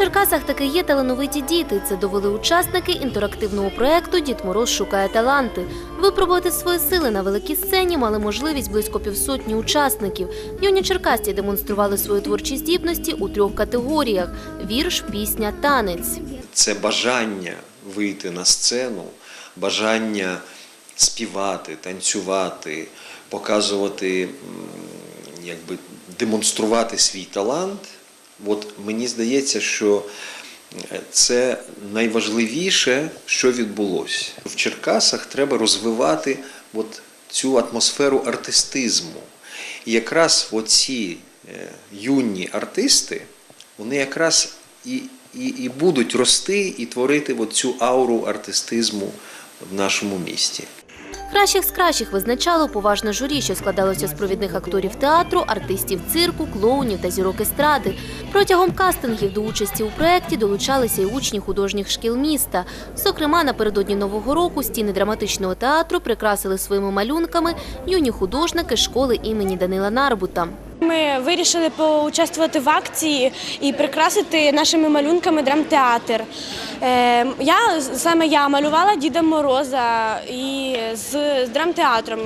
Черкасах таки є талановиті діти. Це довели учасники інтерактивного проекту Дід Мороз шукає таланти. Випробувати свої сили на великій сцені мали можливість близько півсотні учасників. Юні черкасці демонстрували свої творчі здібності у трьох категоріях: вірш, пісня, танець. це бажання вийти на сцену, бажання співати, танцювати, показувати, якби демонструвати свій талант. От мені здається, що е, це найважливіше, що відбулося. В Черкасах треба розвивати от цю атмосферу артистизму. І якраз оці е, юні артисти, вони якраз і, і, і будуть рости і творити цю ауру артистизму в нашому місті. Кращих з кращих визначало поважне журі, що складалося з провідних акторів театру, артистів цирку, клоунів та зірок естради. Протягом кастингів до участі у проєкті долучалися й учні художніх шкіл міста. Зокрема, напередодні нового року стіни драматичного театру прикрасили своїми малюнками юні художники школи імені Данила Нарбута. Ми вирішили поучаствувати в акції і прикрасити нашими малюнками драмтеатр. Е, я саме я малювала Діда Мороза і з, з драмтеатром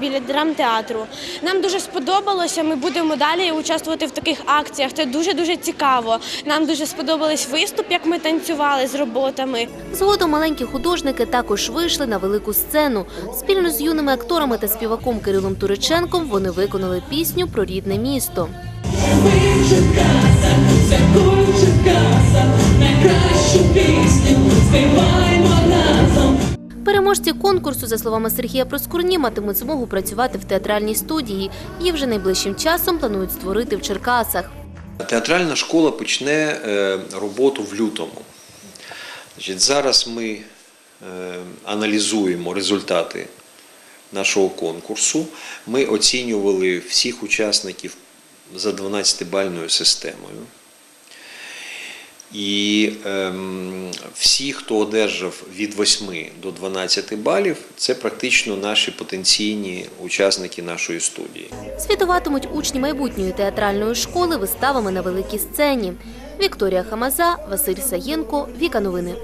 біля драмтеатру. Нам дуже сподобалося. Ми будемо далі участвувати в таких акціях. Це дуже дуже цікаво. Нам дуже сподобались виступ, як ми танцювали з роботами. Згодом маленькі художники також вийшли на велику сцену. Спільно з юними акторами та співаком Кирилом Туриченком вони виконали пісню про рідне місто. Це Переможці конкурсу, за словами Сергія Проскурні, матимуть змогу працювати в театральній студії. Її вже найближчим часом планують створити в Черкасах. Театральна школа почне е, роботу в лютому. Зараз ми е, аналізуємо результати нашого конкурсу. Ми оцінювали всіх учасників за 12-бальною системою. І ем, всі, хто одержав від 8 до 12 балів, це практично наші потенційні учасники нашої студії. Світуватимуть учні майбутньої театральної школи виставами на великій сцені. Вікторія Хамаза, Василь Саєнко, Віка Новини.